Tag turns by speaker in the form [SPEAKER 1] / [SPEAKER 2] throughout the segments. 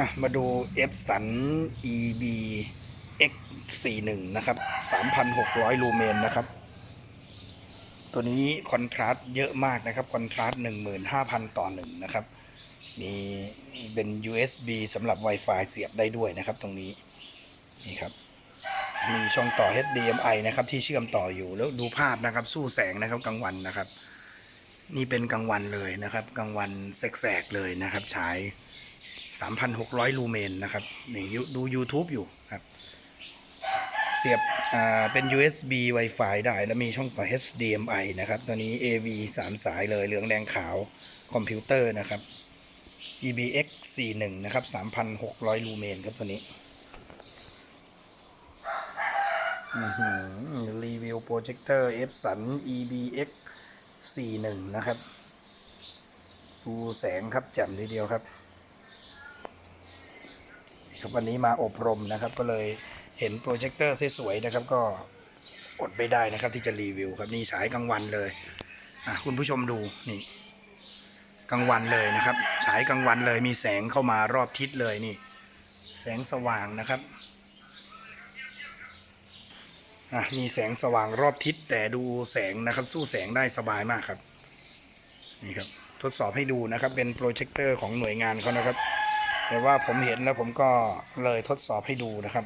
[SPEAKER 1] ่ะมาดู F สัน EB X 41นะครับ 3,600 ลูเมนนะครับ ตัวนี้คอนทราสต์เยอะมากนะครับ คอนทราสต์15,000 ต่อหนึ่งนะครับ มีเป็น USB สำหรับ Wi-Fi เสียบได้ด้วยนะครับ ตรงนี้ นี่ครับ มีช่องต่อ HDMI นะครับ ที่เชื่อมต่ออยู่แล้วดูภาพนะครับ สู้แสงนะครับกลางวันนะครับ นี่เป็นกลางวันเลยนะครับ กลางวันแสกๆเลยนะครับฉาย 3,600 ลูเมนนะครับนี่ยูดู YouTube อยู่ครับ เสียบเป็น USB Wi-Fi ได้ แล้วมีช่องต่อ HDMI นะครับ ตัวนี้ AV 3 สายเลย เหลืองแดงขาวคอมพิวเตอร์นะครับ EBX 41นะครับ 3,600 ลูเมนครับตัวนี้รีวิวโปรเจคเตอร์ F สัน EBX 41นะครับ ดูแสงครับแจ่มทีเดียวครับ ครับวันนี้มาอบรมนะครับ ก็เลยเห็นโปรเจคเตอร์สวยๆนะครับ ก็อดไม่ได้นะครับ ที่จะรีวิวครับนี่ฉายกลางวันเลยอะคุณผู้ชมดูนี่กลางวันเลยนะครับฉายกลางวันเลยมีแสงเข้ามารอบทิศเลยนี่ แสงสว่างนะครับอะมีแสงสว่างรอบทิศแต่ดูแสงนะครับ สู้แสงได้สบายมากครับนี่ครับทดสอบให้ดูนะครับเป็นโปรเจคเตอร์ของหน่วยงานเขานะครับ แต่ว่าผมเห็นแล้วผมก็เลยทดสอบให้ดูนะครับ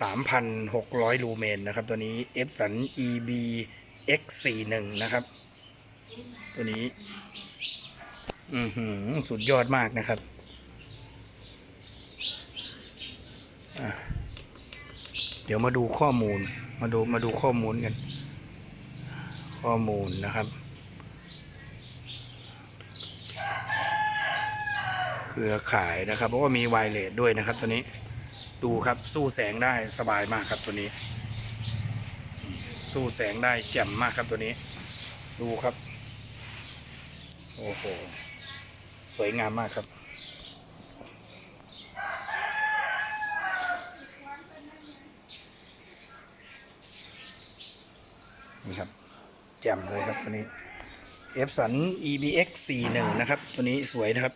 [SPEAKER 1] 3,600 ลูเมนนะครับ ตัวนี้ e p s o n EB X41 นะครับ ตัวนี้ อือหือ สุดยอดมากนะครับเดี๋ยวมาดูข้อมูล มาดูมาดูข้อมูลกัน ข้อมูลนะครับ เค รือข่ายนะครับ เพราะว่ามีไวเลสด้วยนะครับ ตัวนี้ดูครับสู้แสงได้สบายมากครับตัวนี้ สู้แสงได้แจ่มมากครับตัวนี้ ดูครับ โอ้โหสวยงามมากครับนี่ครับแจ่มเลยครับตัวนี้ F สัน EBX 41นะครับ ตัวนี้สวยนะครับ